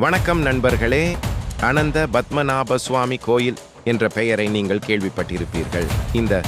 வணக்கம் நண்பர்களே. அனந்த பத்மநாப சுவாமி கோயில் என்ற பெயரை நீங்கள் கேள்விப்பட்டிருப்பீர்கள். இந்த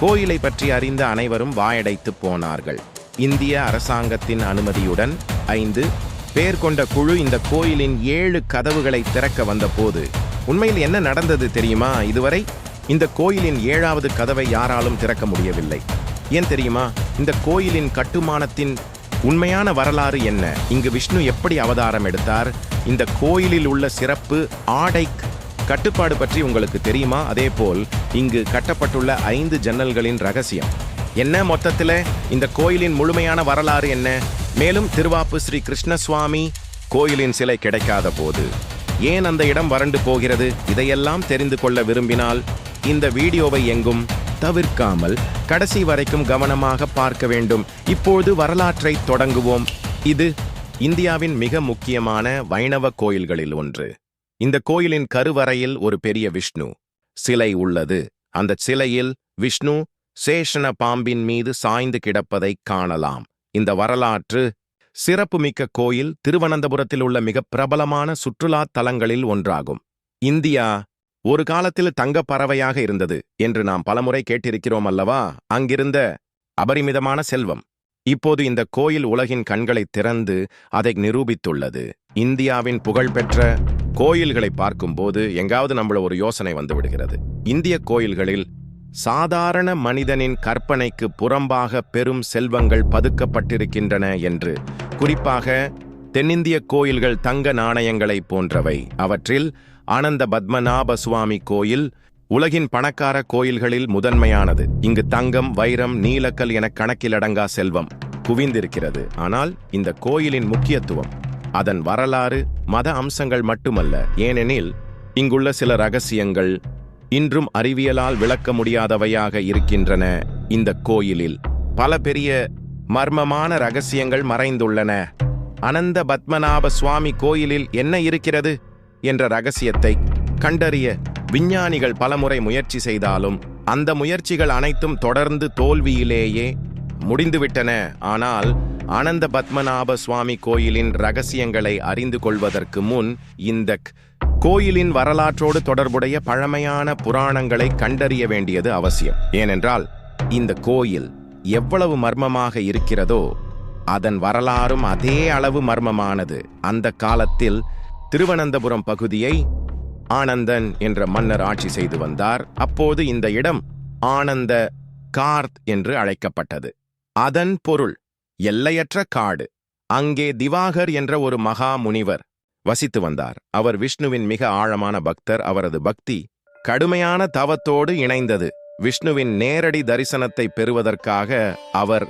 கோயிலை பற்றி அறிந்த அனைவரும் வாயடைத்து போனார்கள். இந்திய அரசாங்கத்தின் அனுமதியுடன் ஐந்து பேர் கொண்ட குழு இந்த கோயிலின் ஏழு கதவுகளை திறக்க வந்தபோது உண்மையில் என்ன நடந்தது தெரியுமா? இதுவரை இந்த கோயிலின் ஏழாவது கதவை யாராலும் திறக்க முடியவில்லை. ஏன் தெரியுமா? இந்த கோயிலின் கட்டுமானத்தின் உண்மையான வரலாறு என்ன? இங்கு விஷ்ணு எப்படி அவதாரம் எடுத்தார்? இந்த கோயிலில் உள்ள சிறப்பு ஆடை கட்டுப்பாடு பற்றி உங்களுக்கு தெரியுமா? அதேபோல் இங்கு கட்டப்பட்டுள்ள ஐந்து ஜன்னல்களின் ரகசியம். என்ன மொத்தத்தில்? இந்த கோயிலின் முழுமையான வரலாறு என்ன? மேலும் திருவாப்பு ஸ்ரீ கிருஷ்ணசுவாமி கோயிலின் சிலை கிடைக்காத போது ஏன் அந்த இடம் வறண்டு போகிறது? இதையெல்லாம் தெரிந்து கொள்ள விரும்பினால் இந்த வீடியோவை எங்கும் தவிர்க்காமல் கடைசி வரைக்கும் கவனமாக பார்க்க வேண்டும். இப்போது வரலாற்றை தொடங்குவோம். இது இந்தியாவின் மிக முக்கியமான வைணவ கோயில்களில் ஒன்று. இந்த கோயிலின் கருவறையில் ஒரு பெரிய விஷ்ணு சிலை உள்ளது. அந்த சிலையில் விஷ்ணு சேஷன பாம்பின் மீது சாய்ந்து கிடப்பதை காணலாம். இந்த வரலாற்று சிறப்புமிக்க கோயில் திருவனந்தபுரத்தில் உள்ள மிக பிரபலமான சுற்றுலா தலங்களில் ஒன்றாகும். இந்தியா ஒரு காலத்தில் தங்கப் பறவையாக இருந்தது என்று நாம் பலமுறை கேட்டிருக்கிறோம் அல்லவா? அங்கிருந்த அபரிமிதமான செல்வம். இப்போது இந்த கோயில் உலகின் கண்களை திறந்து அதை நிரூபித்துள்ளது. இந்தியாவின் புகழ்பெற்ற கோயில்களை பார்க்கும்போது எங்காவது நம்மள ஒரு யோசனை வந்துவிடுகிறது இந்திய கோயில்களில் சாதாரண மனிதனின் கற்பனைக்கு புறம்பாக பெரும் செல்வங்கள் பதுக்கப்பட்டிருக்கின்றன என்று குறிப்பாக தென்னிந்திய கோயில்கள் தங்க நாணயங்களை போன்றவை. அவற்றில் ஆனந்த பத்மநாப சுவாமி கோயில் உலகின் பணக்கார கோயில்களில் முதன்மையானது. இங்கு தங்கம் வைரம் நீலக்கல் என கணக்கிலடங்கா செல்வம் குவிந்திருக்கிறது. ஆனால் இந்த கோயிலின் முக்கியத்துவம் அதன் வரலாறு மத அம்சங்கள் மட்டுமல்ல. ஏனெனில் இங்குள்ள சில ரகசியங்கள் இன்றும் அறிவியலால் விளக்க முடியாதவையாக இருக்கின்றன. இந்த கோயிலில் பல பெரிய மர்மமான ரகசியங்கள் மறைந்துள்ளன. அனந்த பத்மநாப சுவாமி கோயிலில் என்ன இருக்கிறது? என்ற ரகசியத்தை கண்டறிய விஞ்ஞானிகள் பலமுறை முயற்சி செய்தாலும் அந்த முயற்சிகள் அனைத்தும் தொடர்ந்து தோல்வியிலேயே முடிந்துவிட்டன. ஆனால் அனந்த பத்மநாப சுவாமி கோயிலின் ரகசியங்களை அறிந்து கொள்வதற்கு முன் இந்த கோயிலின் வரலாற்றோடு தொடர்புடைய பழமையான புராணங்களை கண்டறிய வேண்டியது அவசியம். ஏனென்றால் இந்த கோயில் எவ்வளவு மர்மமாக இருக்கிறதோ அதன் வரலாறும் அதே அளவு மர்மமானது. அந்த காலத்தில் திருவனந்தபுரம் பகுதியை ஆனந்தன் என்ற மன்னர் ஆட்சி செய்து வந்தார். அப்போது இந்த இடம் ஆனந்த கார்த் என்று அழைக்கப்பட்டது. அதன் பொருள் எல்லையற்ற காடு. அங்கே திவாகர் என்ற ஒரு மகா முனிவர் வசித்து வந்தார். அவர் விஷ்ணுவின் மிக ஆழமான பக்தர். அவரது பக்தி கடுமையான தவத்தோடு இணைந்தது. விஷ்ணுவின் நேரடி தரிசனத்தை பெறுவதற்காக அவர்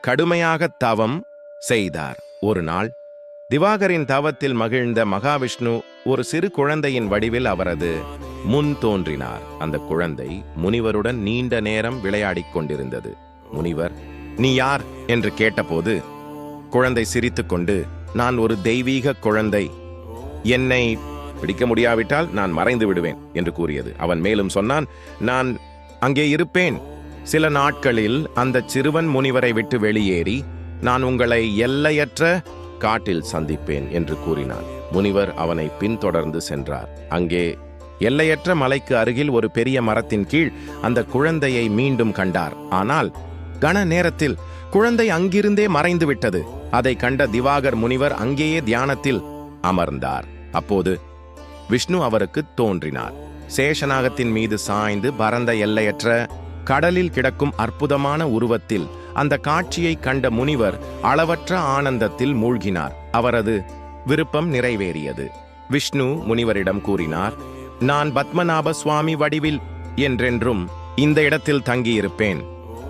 கடுமையாக தவம் செய்தார். ஒரு நாள் திவாகரின் தவத்தில் மகிழ்ந்த மகாவிஷ்ணு ஒரு சிறு குழந்தையின் வடிவில் அவரது முன் தோன்றினார். அந்த குழந்தை முனிவருடன் நீண்ட நேரம் விளையாடிக் கொண்டிருந்தது. முனிவர் நீ யார்? என்று கேட்டபோது குழந்தை சிரித்துக்கொண்டு நான் ஒரு தெய்வீக குழந்தை. என்னை பிடிக்க முடியாவிட்டால் நான் மறைந்து விடுவேன் என்று கூறியது. அவன் மேலும் சொன்னான் நான் அங்கே இருப்பேன். சில நாட்களில் அந்த சிறுவன் முனிவரை விட்டு வெளியேறி நான் உங்களை எல்லையற்ற காட்டில் சந்திப்பேன் என்று கூறினான். முனிவர் அவனை பின்தொடர்ந்து சென்றார். அங்கே எல்லையற்ற மலைக்கு அருகில் ஒரு பெரிய மரத்தின் கீழ் அந்த குழந்தையை மீண்டும் கண்டார். ஆனால் கன நேரத்தில் குழந்தை அங்கிருந்தே மறைந்து விட்டது. அதை கண்ட திவாகர் முனிவர் அங்கேயே தியானத்தில் அமர்ந்தார். அப்போது விஷ்ணு அவருக்கு தோன்றினார். சேஷநாகத்தின் மீது சாய்ந்து பரந்த எல்லையற்ற கடலில் கிடக்கும் அற்புதமான உருவத்தில் அந்த காட்சியை கண்ட முனிவர் அளவற்ற ஆனந்தத்தில் மூழ்கினார். அவரது விருப்பம் நிறைவேறியது. விஷ்ணு முனிவரிடம் கூறினார் நான் பத்மநாப சுவாமி வடிவில் என்றென்றும் இந்த இடத்தில் தங்கியிருப்பேன்.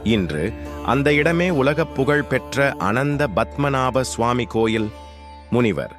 இன்று அந்த இடமே உலகப் புகழ் பெற்ற அனந்த பத்மநாப சுவாமி கோயில். முனிவர்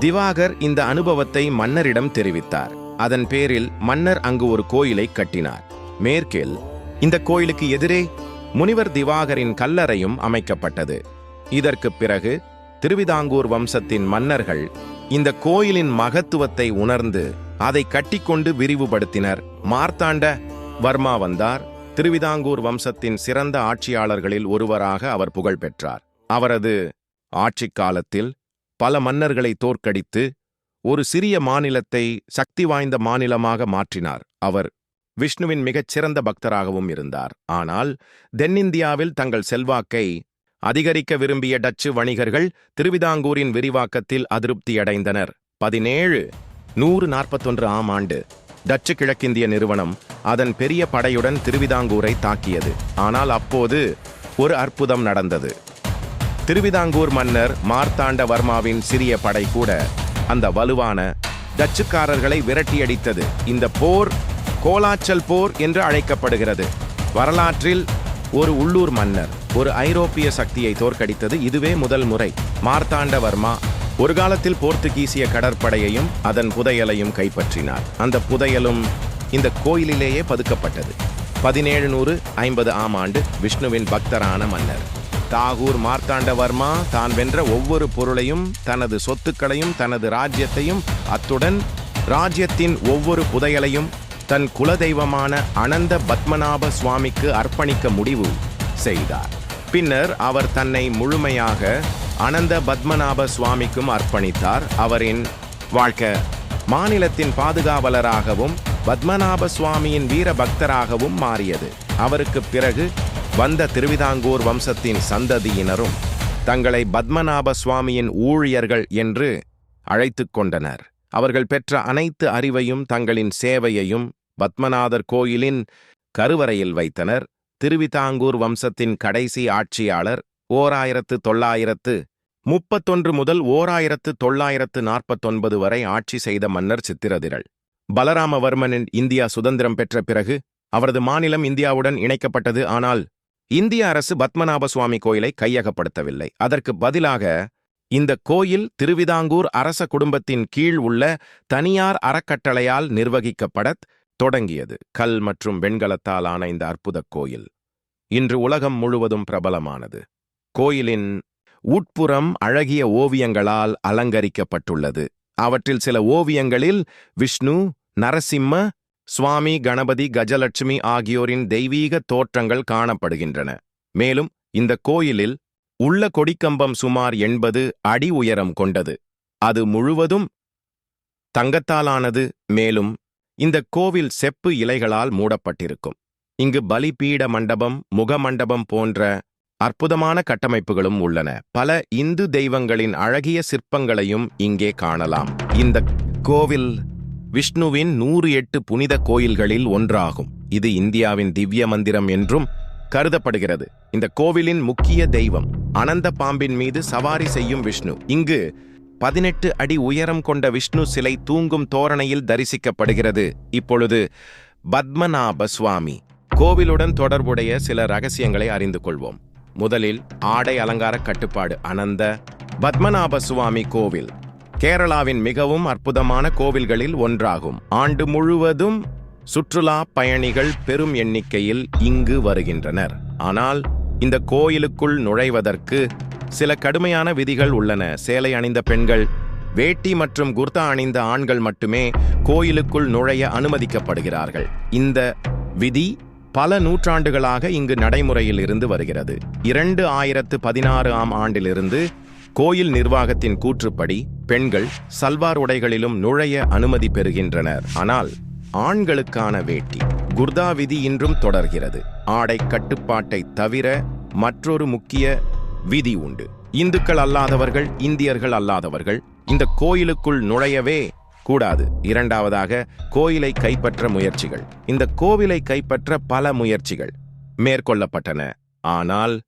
திவாகர் இந்த அனுபவத்தை மன்னரிடம் தெரிவித்தார். அதன் பேரில் மன்னர் அங்கு ஒரு கோயிலை கட்டினார். மேற்கில் இந்த கோயிலுக்கு எதிரே முனிவர் திவாகரின் கல்லறையும் அமைக்கப்பட்டது. இதற்குப் பிறகு திருவிதாங்கூர் வம்சத்தின் மன்னர்கள் இந்த கோயிலின் மகத்துவத்தை உணர்ந்து அதை கட்டிக்கொண்டு விரிவுபடுத்தினர். மார்த்தாண்ட வர்மா வந்தார். திருவிதாங்கூர் வம்சத்தின் சிறந்த ஆட்சியாளர்களில் ஒருவராக அவர் புகழ் பெற்றார். அவரது ஆட்சிக் காலத்தில் பல மன்னர்களை தோற்கடித்து ஒரு சிறிய மாநிலத்தை சக்தி வாய்ந்த மாநிலமாக மாற்றினார். அவர் விஷ்ணுவின் மிகச்சிறந்த பக்தராகவும் இருந்தார். ஆனால் தென்னிந்தியாவில் தங்கள் செல்வாக்கை அதிகரிக்க விரும்பிய டச்சு வணிகர்கள் திருவிதாங்கூரின் விரிவாக்கத்தில் அதிருப்தியடைந்தனர். பதினேழு நூறு நாற்பத்தொன்று ஆம் ஆண்டு டச்சு கிழக்கிந்திய நிறுவனம் அதன் பெரிய படையுடன் திருவிதாங்கூரை தாக்கியது. ஆனால் அப்போது ஒரு அற்புதம் நடந்தது. திருவிதாங்கூர் மன்னர் மார்த்தாண்டவர்மாவின் சிறிய படை கூட அந்த வலுவான டச்சுக்காரர்களை விரட்டியடித்தது. இந்த போர் கோலாச்சல் போர் என்று அழைக்கப்படுகிறது. வரலாற்றில் ஒரு உள்ளூர் மன்னர் ஒரு ஐரோப்பிய சக்தியை தோற்கடித்தது இதுவே முதல் முறை. மார்த்தாண்டவர்மா ஒரு காலத்தில் போர்த்துகீசிய கடற்படையையும் அதன் புதையலையும் கைப்பற்றினார். அந்த புதையலும் இந்த கோயிலிலேயே பதுக்கப்பட்டது. பதினேழு நூறு ஐம்பது ஆம் ஆண்டு விஷ்ணுவின் பக்தரான மன்னர். தாகூர் மார்த்தாண்டவர்மா தான் வென்ற ஒவ்வொரு பொருளையும் தனது சொத்துக்களையும் தனது ராஜ்யத்தையும் அத்துடன் ராஜ்யத்தின் ஒவ்வொரு புதையலையும் தன் குலதெய்வமான அனந்த பத்மநாப சுவாமிக்கு அர்ப்பணிக்க முடிவு செய்தார். பின்னர் அவர் தன்னை முழுமையாக அனந்த பத்மநாப சுவாமிக்கும் அர்ப்பணித்தார். அவரின் வாழ்க்கை மாநிலத்தின் பாதுகாவலராகவும் பத்மநாப சுவாமியின் வீர பக்தராகவும் மாறியது. அவருக்கு பிறகு வந்த திருவிதாங்கூர் வம்சத்தின் சந்ததியினரும் தங்களை பத்மநாப சுவாமியின் ஊழியர்கள் என்று அழைத்து கொண்டனர். அவர்கள் பெற்ற அனைத்து அறிவையும் தங்களின் சேவையையும் பத்மநாதர் கோயிலின் கருவறையில் வைத்தனர். திருவிதாங்கூர் வம்சத்தின் கடைசி ஆட்சியாளர் ஓர் ஆயிரத்து தொள்ளாயிரத்து முப்பத்தொன்று முதல் ஓர் ஆயிரத்து தொள்ளாயிரத்து நாற்பத்தொன்பது வரை ஆட்சி செய்த மன்னர் சித்திரதிரள். பலராமவர்மனின் இந்தியா சுதந்திரம் பெற்ற பிறகு அவரது மாநிலம் இந்தியாவுடன் இணைக்கப்பட்டது. ஆனால் இந்திய அரசு பத்மநாப சுவாமி கோயிலை கையகப்படுத்தவில்லை. அதற்கு பதிலாக இந்த கோயில் திருவிதாங்கூர் அரச குடும்பத்தின் கீழ் உள்ள தனியார் அறக்கட்டளையால் நிர்வகிக்கப்படத் தொடங்கியது. கல் மற்றும் வெண்கலத்தால் ஆன இந்த அற்புதக் கோயில். இன்று உலகம் முழுவதும் பிரபலமானது. கோயிலின் உட்புறம் அழகிய ஓவியங்களால் அலங்கரிக்கப்பட்டுள்ளது. அவற்றில் சில ஓவியங்களில் விஷ்ணு நரசிம்ம சுவாமி கணபதி கஜலட்சுமி ஆகியோரின் தெய்வீக தோற்றங்கள் காணப்படுகின்றன. மேலும் இந்த கோயிலில் உள்ள கொடிக்கம்பம் சுமார் எண்பது அடி உயரம் கொண்டது. அது முழுவதும் தங்கத்தாலானது. மேலும் இந்த கோவில் செப்பு இலைகளால் மூடப்பட்டிருக்கும். இங்கு பலிபீட மண்டபம் முகமண்டபம் போன்ற அற்புதமான கட்டமைப்புகளும் உள்ளன. பல இந்து தெய்வங்களின் அழகிய சிற்பங்களையும் இங்கே காணலாம். இந்த கோவில் விஷ்ணுவின் நூறு எட்டு புனித கோயில்களில் ஒன்றாகும். இது இந்தியாவின் திவ்ய மந்திரம் என்றும் கருதப்படுகிறது. இந்த கோவிலின் முக்கிய தெய்வம் அனந்த பாம்பின் மீது சவாரி செய்யும் விஷ்ணு. இங்கு பதினெட்டு அடி உயரம் கொண்ட விஷ்ணு சிலை தூங்கும் தோரணையில் தரிசிக்கப்படுகிறது. இப்பொழுது பத்மநாப சுவாமி கோவிலுடன் தொடர்புடைய சில ரகசியங்களை அறிந்து கொள்வோம். முதலில் ஆடை அலங்கார கட்டுப்பாடு. அனந்த பத்மநாப சுவாமி கோவில் கேரளாவின் மிகவும் அற்புதமான கோவில்களில் ஒன்றாகும். ஆண்டு முழுவதும் சுற்றுலா பயணிகள் பெரும் எண்ணிக்கையில் இங்கு வருகின்றனர். ஆனால் இந்த கோயிலுக்குள் நுழைவதற்கு சில கடுமையான விதிகள் உள்ளன. சேலை அணிந்த பெண்கள் வேட்டி மற்றும் குர்தா அணிந்த ஆண்கள் மட்டுமே கோயிலுக்குள் நுழைய அனுமதிக்கப்படுகிறார்கள். இந்த விதி பல நூற்றாண்டுகளாக இங்கு நடைமுறையில் இருந்து வருகிறது. இரண்டு ஆயிரத்து பதினாறு ஆம் ஆண்டிலிருந்து கோயில் நிர்வாகத்தின் கூற்றுப்படி பெண்கள் சல்வார் உடைகளிலும் நுழைய அனுமதி பெறுகின்றனர். ஆனால் ஆண்களுக்கான வேட்டி குர்தா விதி இன்றும் தொடர்கிறது. ஆடை கட்டுப்பாட்டை தவிர மற்றொரு முக்கிய விதி உண்டு. இந்துக்கள் அல்லாதவர்கள் இந்தியர்கள் அல்லாதவர்கள் இந்த கோயிலுக்குள் நுழையவே கூடாது. இரண்டாவதாக கோயிலை கைப்பற்ற முயற்சிகள். இந்த கோவிலை கைப்பற்ற பல முயற்சிகள் மேற்கொள்ளப்பட்டன. ஆனால்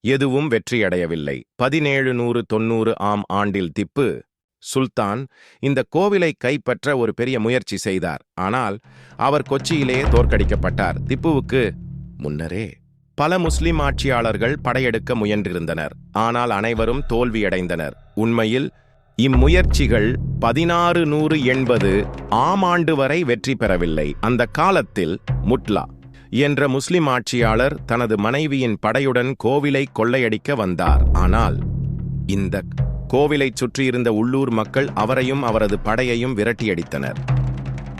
எதுவும் வெற்றியடையவில்லை. பதினேழு நூறு தொன்னூறு ஆம் ஆண்டில் திப்பு சுல்தான் இந்த கோவிலை கைப்பற்ற ஒரு பெரிய முயற்சி செய்தார். ஆனால் அவர் கொச்சியிலேயே தோற்கடிக்கப்பட்டார். திப்புவுக்கு முன்னரே பல முஸ்லிம் ஆட்சியாளர்கள் படையெடுக்க முயன்றிருந்தனர். ஆனால் அனைவரும் தோல்வியடைந்தனர். உண்மையில் இம்முயற்சிகள் பதினாறு நூறு எண்பது ஆம் ஆண்டு வரை வெற்றி பெறவில்லை. அந்த காலத்தில் முட்லா என்ற முஸ்லிம் ஆட்சியாளர் தனது மனைவியின் படையுடன் கோவிலை கொள்ளையடிக்க வந்தார். ஆனால் இந்த கோவிலைச் சுற்றியிருந்த உள்ளூர் மக்கள் அவரையும் அவரது படையையும் விரட்டியடித்தனர்.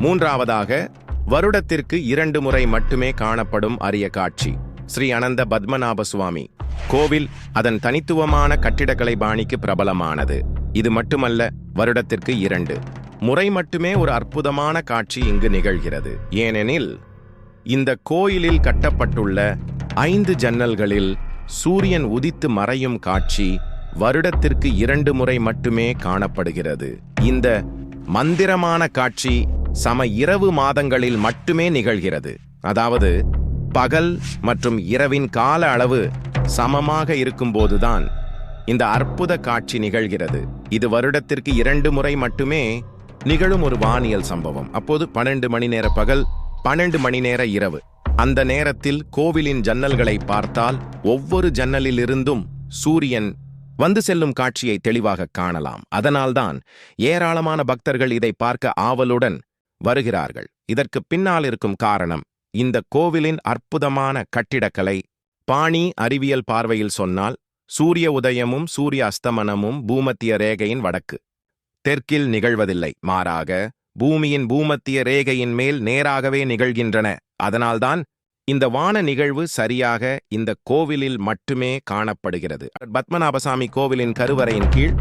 மூன்றாவதாக வருடத்திற்கு இரண்டு முறை மட்டுமே காணப்படும் அரிய காட்சி. ஸ்ரீ அனந்த பத்மநாப சுவாமி கோவில் அதன் தனித்துவமான கட்டிடக்கலை பாணிக்கு பிரபலமானது. இது மட்டுமல்ல வருடத்திற்கு இரண்டு. முறை மட்டுமே ஒரு அற்புதமான காட்சி இங்கு நிகழ்கிறது. ஏனெனில் இந்த கோயிலில் கட்டப்பட்டுள்ள ஐந்து ஜன்னல்களில் சூரியன் உதித்து மறையும் காட்சி வருடத்திற்கு இரண்டு முறை மட்டுமே காணப்படுகிறது. இந்த மந்திரமான காட்சி சம இரவு மாதங்களில் மட்டுமே நிகழ்கிறது. அதாவது பகல் மற்றும் இரவின் கால அளவு சமமாக இருக்கும்போதுதான் இந்த அற்புத காட்சி நிகழ்கிறது. இது வருடத்திற்கு இரண்டு முறை மட்டுமே நிகழும் ஒரு வானியல் சம்பவம். அப்போது பன்னெண்டு மணி நேர பகல் பன்னெண்டு மணி நேர இரவு. அந்த நேரத்தில் கோவிலின் ஜன்னல்களை பார்த்தால் ஒவ்வொரு ஜன்னலிலிருந்தும் சூரியன் வந்து செல்லும் காட்சியை தெளிவாக காணலாம். அதனால்தான் ஏராளமான பக்தர்கள் இதை பார்க்க ஆவலுடன் வருகிறார்கள். இதற்கு பின்னால் இருக்கும் காரணம் இந்த கோவிலின் அற்புதமான கட்டிடக்கலை பாணி அறிவியல் பார்வையில் சொன்னால் சூரிய உதயமும் சூரிய அஸ்தமனமும் பூமத்திய ரேகையின் வடக்கு. தெற்கில் நிகழ்வதில்லை. மாறாக பூமியின் பூமத்திய ரேகையின் மேல் நேராகவே நிகழ்கின்றன. அதனால்தான் இந்த வான நிகழ்வு சரியாக இந்த கோவிலில் மட்டுமே காணப்படுகிறது. பத்மநாபசாமி கோவிலின் கருவறையின் கீழ்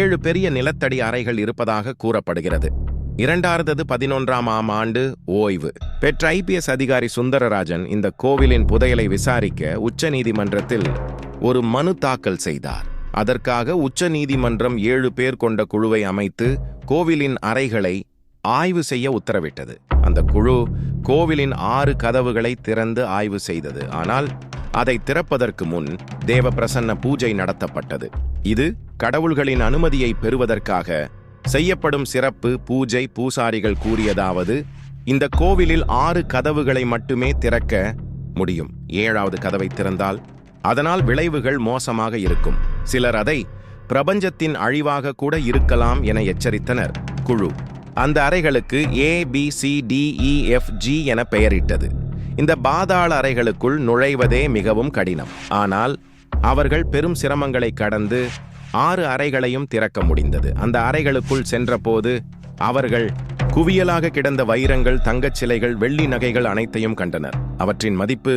ஏழு பெரிய நிலத்தடி அறைகள் இருப்பதாக கூறப்படுகிறது. இரண்டாயிரத்தது பதினொன்றாம் ஆம் ஆண்டு ஓய்வு. பெற்ற ஐபிஎஸ் அதிகாரி சுந்தரராஜன் இந்த கோவிலின் புதையலை விசாரிக்க உச்சநீதிமன்றத்தில் ஒரு மனு தாக்கல் செய்தார். அதற்காக உச்சநீதிமன்றம் ஏழு பேர் கொண்ட குழுவை அமைத்து கோவிலின் அறைகளை ஆய்வு செய்ய உத்தரவிட்டது. அந்த குழு கோவிலின் ஆறு கதவுகளை திறந்து ஆய்வு செய்தது. ஆனால் அதை திறப்பதற்கு முன் தேவ பிரசன்ன பூஜை நடத்தப்பட்டது. இது கடவுள்களின் அனுமதியை பெறுவதற்காக செய்யப்படும் சிறப்பு பூஜை பூசாரிகள் கூறியதாவது இந்த கோவிலில் ஆறு கதவுகளை மட்டுமே திறக்க முடியும். ஏழாவது கதவை திறந்தால் அதனால் விளைவுகள் மோசமாக இருக்கும். சிலர் அதை பிரபஞ்சத்தின் அழிவாக கூட இருக்கலாம் என எச்சரித்தனர். குழு. அந்த அறைகளுக்கு A B C D F G என பெயரிட்டது. இந்த பாதாள அறைகளுக்குள் நுழைவதே மிகவும் கடினம். ஆனால் அவர்கள் பெரும் சிரமங்களை கடந்து ஆறு அறைகளையும் திறக்க முடிந்தது. அந்த அறைகளுக்குள் சென்றபோது அவர்கள் குவியலாக கிடந்த வைரங்கள் தங்கச் சிலைகள் வெள்ளி நகைகள் அனைத்தையும் கண்டனர். அவற்றின் மதிப்பு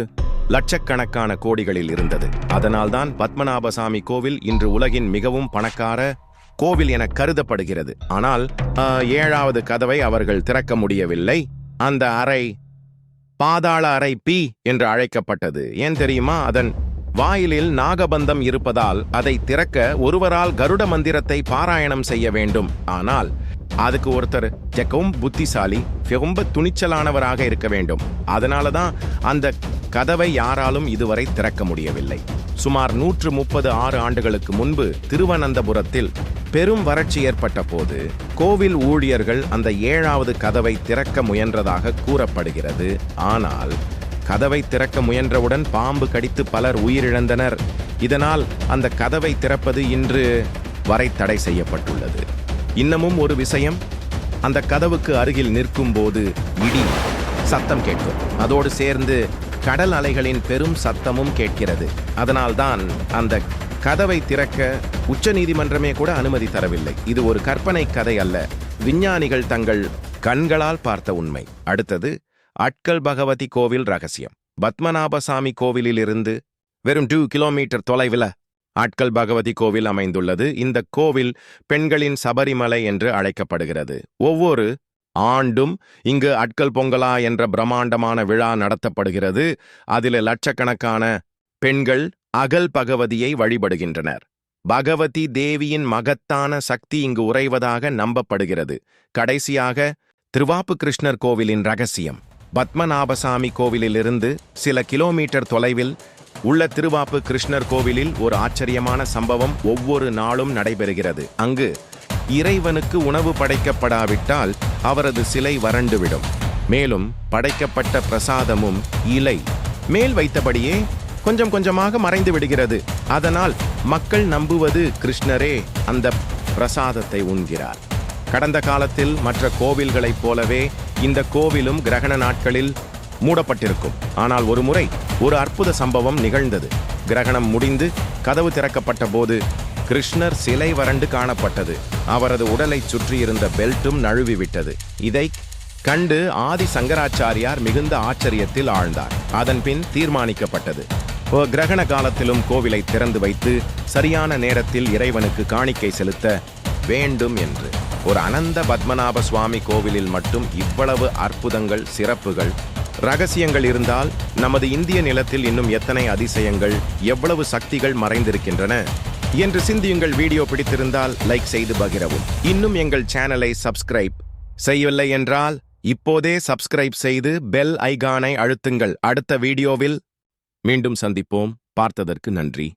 லட்சக்கணக்கான கோடிகளில் இருந்தது. அதனால்தான் பத்மநாபசாமி கோவில் இன்று உலகின் மிகவும் பணக்கார கோவில் என கருதப்படுகிறது. ஆனால் ஏழாவது கதவை அவர்கள் திறக்க முடியவில்லை. அந்த அறை பாதாள அறை பி என்று அழைக்கப்பட்டது. ஏன் தெரியுமா? அதன் வாயிலில் நாகபந்தம் இருப்பதால் அதை திறக்க ஒருவரால் கருட மந்திரத்தை பாராயணம் செய்ய வேண்டும். ஆனால் அதுக்கு ஒருத்தர் ஜெகவும் புத்திசாலி ரொம்ப துணிச்சலானவராக இருக்க வேண்டும். அதனால தான் அந்த கதவை யாராலும் இதுவரை திறக்க முடியவில்லை. சுமார் நூற்று முப்பது ஆறு ஆண்டுகளுக்கு முன்பு திருவனந்தபுரத்தில் பெரும் வறட்சி ஏற்பட்ட போது கோவில் ஊழியர்கள் அந்த ஏழாவது கதவை திறக்க முயன்றதாக கூறப்படுகிறது. ஆனால் கதவை திறக்க முயன்றவுடன் பாம்பு கடித்து பலர் உயிரிழந்தனர். இதனால் அந்த கதவை திறப்பது இன்று வரை தடை செய்யப்பட்டுள்ளது. இன்னமும் ஒரு விஷயம் அந்த கதவுக்கு அருகில் நிற்கும் போது இடி சத்தம் கேட்கும். அதோடு சேர்ந்து கடல் அலைகளின் பெரும் சத்தமும் கேட்கிறது. அதனால்தான் அந்த கதவை திறக்க உச்சநீதிமன்றமே கூட அனுமதி தரவில்லை. இது ஒரு கற்பனை கதை அல்ல. விஞ்ஞானிகள் தங்கள் கண்களால் பார்த்த உண்மை. அடுத்தது அட்கல் பகவதி கோவில் ரகசியம். பத்மநாபசாமி கோவிலிலிருந்து வெறும் டூ கிலோமீட்டர் தொலைவில் ஆட்கள் பகவதி கோவில் அமைந்துள்ளது. இந்த கோவில் பெண்களின் சபரிமலை என்று அழைக்கப்படுகிறது. ஒவ்வொரு ஆண்டும் இங்கு அட்கல் பொங்கலா என்ற பிரம்மாண்டமான விழா நடத்தப்படுகிறது. அதில் லட்சக்கணக்கான பெண்கள் அகல் பகவதியை வழிபடுகின்றனர். பகவதி தேவியின் மகத்தான சக்தி இங்கு உறைவதாக நம்பப்படுகிறது. கடைசியாக திருவாப்பு கிருஷ்ணர் கோவிலின் ரகசியம். பத்மநாபசாமி கோவிலிலிருந்து சில கிலோமீட்டர் தொலைவில் உள்ள திருவாப்பு கிருஷ்ணர் கோவிலில் ஒரு ஆச்சரியமான சம்பவம் ஒவ்வொரு நாளும் நடைபெறுகிறது. அங்கு இறைவனுக்கு உணவு படைக்கப்படாவிட்டால் அவரது சிலை வறண்டுவிடும். மேலும் படைக்கப்பட்ட பிரசாதமும் இலை மேல் வைத்தபடியே கொஞ்சம் கொஞ்சமாக மறைந்து விடுகிறது. அதனால் மக்கள் நம்புவது கிருஷ்ணரே அந்த பிரசாதத்தை உண்கிறார். கடந்த காலத்தில் மற்ற கோவில்களைப் போலவே இந்த கோவிலும் கிரகண நாட்களில் மூடப்பட்டிருக்கும். ஆனால் ஒரு முறை ஒரு அற்புத சம்பவம் நிகழ்ந்தது. கிரகணம் முடிந்து கதவு திறக்கப்பட்ட போது கிருஷ்ணர் சிலை வறண்டு காணப்பட்டது. அவரது உடலைச் சுற்றியிருந்த பெல்ட்டும் நழுவிவிட்டது. இதை கண்டு ஆதி சங்கராச்சாரியார் மிகுந்த ஆச்சரியத்தில் ஆழ்ந்தார். அதன் பின் தீர்மானிக்கப்பட்டது. கிரகண காலத்திலும் கோவிலை திறந்து வைத்து சரியான நேரத்தில் இறைவனுக்கு காணிக்கை செலுத்த வேண்டும் என்று. ஒரு அனந்த பத்மநாப சுவாமி கோவிலில் மட்டும் இவ்வளவு அற்புதங்கள் சிறப்புகள் ரகசியங்கள் இருந்தால் நமது இந்திய நிலத்தில் இன்னும் எத்தனை அதிசயங்கள் எவ்வளவு சக்திகள் மறைந்திருக்கின்றன என்று சிந்தியுங்கள். வீடியோ பிடித்திருந்தால் லைக் செய்து பகிரவும். இன்னும் எங்கள் சேனலை சப்ஸ்கிரைப் செய்யவில்லை என்றால் இப்போதே சப்ஸ்கிரைப் செய்து பெல் ஐகானை அழுத்துங்கள். அடுத்த வீடியோவில் மீண்டும் சந்திப்போம். பார்த்ததற்கு நன்றி.